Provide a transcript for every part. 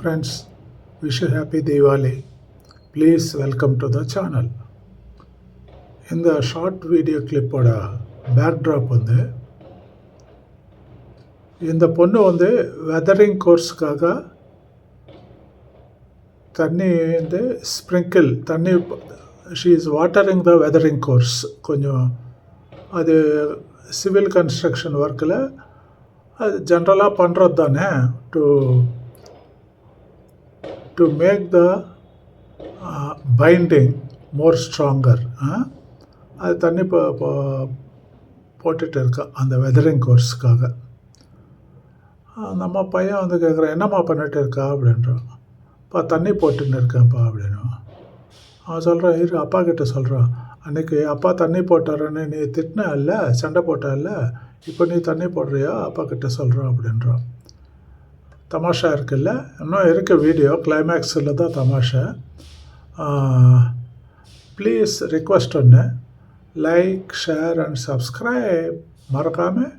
Friends wish happy Deepavali please welcome to the channel இந்த short video கிளிப்போட backdrop வந்து இந்த பொண்ணு வந்து வெதரிங் கோர்ஸுக்காக தண்ணி வந்து ஸ்ப்ரிங்கிள் தண்ணி she is watering the weathering course கொஞ்சம் அது சிவில் கன்ஸ்ட்ரக்ஷன் ஒர்க்கில் அது ஜென்ரலாக பண்ணுறது தானே to to make the binding more stronger அது தண்ணி இப்போ போட்டுட்டு இருக்கா அந்த வெதரிங் கோர்ஸுக்காக நம்ம பையன் வந்து கேட்குறான் என்னம்மா பண்ணிட்டு இருக்கா? அப்படின்றான். அப்பா தண்ணி போட்டுன்னு இருக்கேன்ப்பா அப்படின்னு அவன் சொல்கிறான் இரு அப்பா கிட்ட சொல்கிறான் அன்றைக்கி அப்பா தண்ணி போட்டாருன்னு நீ திட்டின இல்லை சண்டை போட்ட இல்லை இப்போ நீ தண்ணி போடுறியா? அப்பா கிட்ட சொல்கிறான் அப்படின்றான். தமாஷா இருக்குல்ல? இன்னும் இருக்க வீடியோ. கிளைமேக்ஸில் தான் தமாஷா. ப்ளீஸ் ரிக்வஸ்ட் ஒன்று லைக் ஷேர் அண்ட் சப்ஸ்கிரைப் மறக்காமல்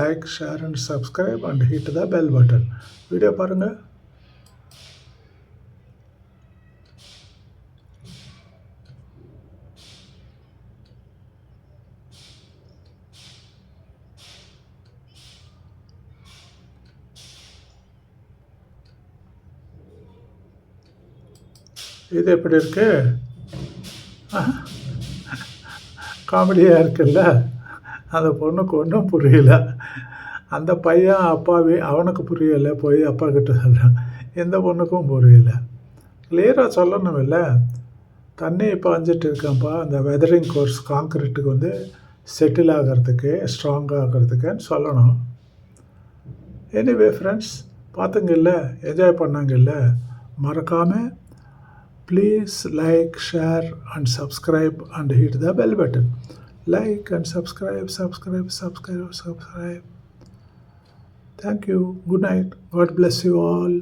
like share and subscribe and hit the bell button video பாருங்கள் இது எப்படி இருக்கு? காமெடியாக இருக்குல்ல? அந்த பொண்ணுக்கு ஒன்றும் புரியல. அந்த பையன் அப்பாவே அவனுக்கு புரியலை போய் அப்பா கிட்ட சொல்கிறான் எந்த பொண்ணுக்கும் புரியல. கிளியராக சொல்லணும் இல்லை? தண்ணி பாஞ்சிட்டு இருக்கேன்ப்பா. அந்த வெதரிங் கோர்ஸ் காங்கிரீட்டுக்கு வந்து செட்டில் ஆகிறதுக்கு ஸ்ட்ராங் ஆகிறதுக்குன்னு சொல்லணும். எனிவே ஃப்ரெண்ட்ஸ் பார்த்துங்கல்ல என்ஜாய் பண்ணாங்கல்ல மறக்காமல் please like share and subscribe and hit the bell button. Like and subscribe subscribe subscribe subscribe. Thank you. Good night. God bless you all